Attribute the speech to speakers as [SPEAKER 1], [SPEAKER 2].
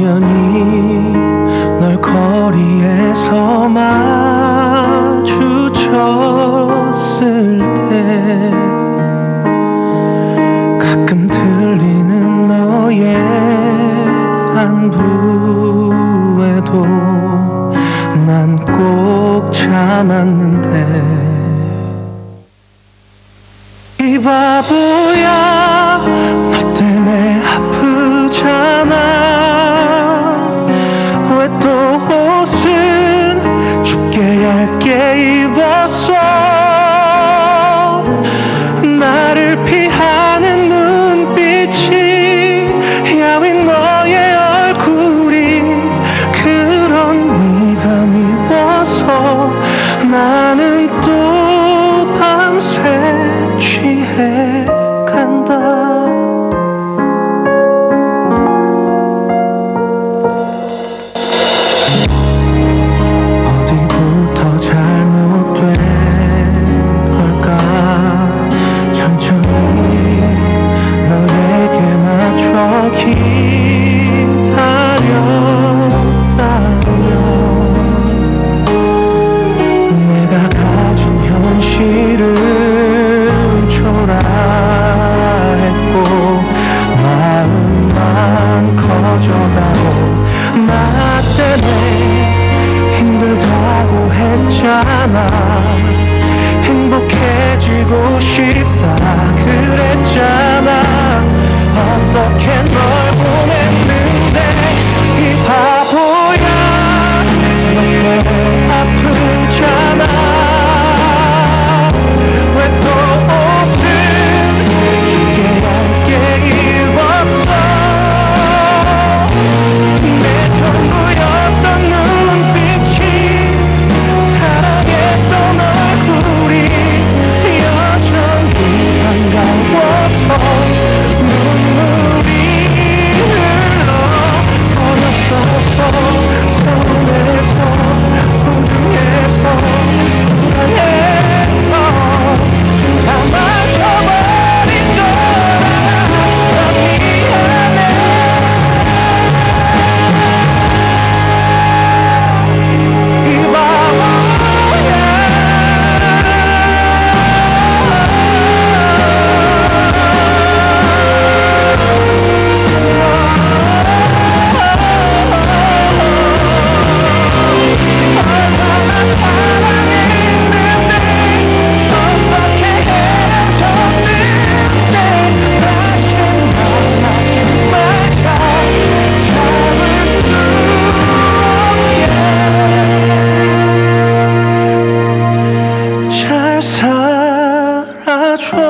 [SPEAKER 1] 우연히 널 거리에서 가끔 들리는 너의 안부에도 난 꼭 참았는데. 이 바보야 너 때문에 아프잖아. 왜 또 옷은 춥게 얇게 입었어? night. 않아 행복해지고 싶다. true.